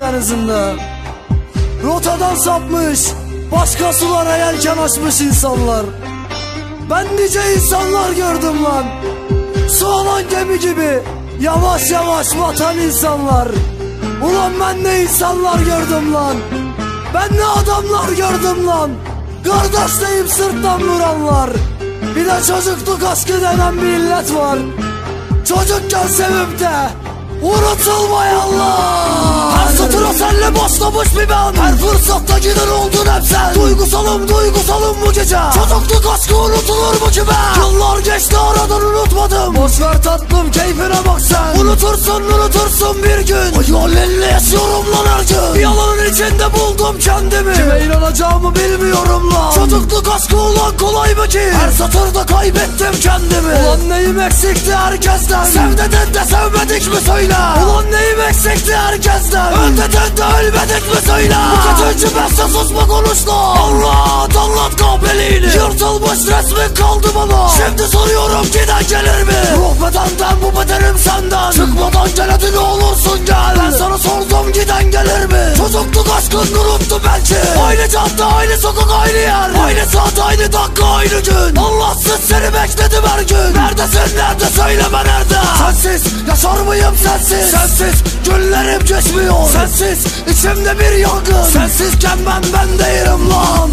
denizinde Rotadan sapmış Başka sulara yelken açmış insanlar. Ben nice insanlar gördüm lan. Su olan gemi gibi Yavaş yavaş vatan insanlar. Ulan ben ne insanlar gördüm lan. Ben ne adamlar gördüm lan. Kardeş deyip sırttan vuranlar. Bir de çocukluk aşkı denen bir illet var. Çocukken sevip de Unutulmayanlar Her satıra senle başlamış bir ben. Her fırsatta gider oldun hep sen. Duygusalım duygusalım bu gece. Çocukluk aşkı unutulur mu ki ben? Yıllar geçti aradan unutmadım. Boş ver tatlım keyfine bak sen. Unutursun unutursun bir gün. Hayallerle yaşıyorum lan her gün. Bir yalanın içinde buldum kendimi. Kime inanacağımı bilmiyorum lan. Çocukluk aşkı olan kolay mı ki? Her satırda kaybettim kendimi. Ulan neyim eksikti herkesten? Sevdedin de sevmedik mi söyle Ulan neyim eksikti herkesten? Öldedin de ölmedik mi söyle Bu kaçıncı beste susma konuşla Anlat anlat kahpeliğini Yırtılmış resmin kaldı bana. Şimdi soruyorum giden gelir mi? Ruh bedenden bu bedenim senden. Çıkmadan gel hadi ne olursun gel. Ben sana sordum giden gelir mi? Çocukluk aşkını unuttu belki. Aynı cadde aynı sokak aynı yer. Aynı saat aynı dakika aynı gün. Allahsız seni bekledim her gün. Neredesin nerede? Söyleme nerede yaşar mıyım sensiz? Sensiz. Günlerim geçmiyor Sensiz. İçimde bir yangın. Sensizken ben ben değilim lan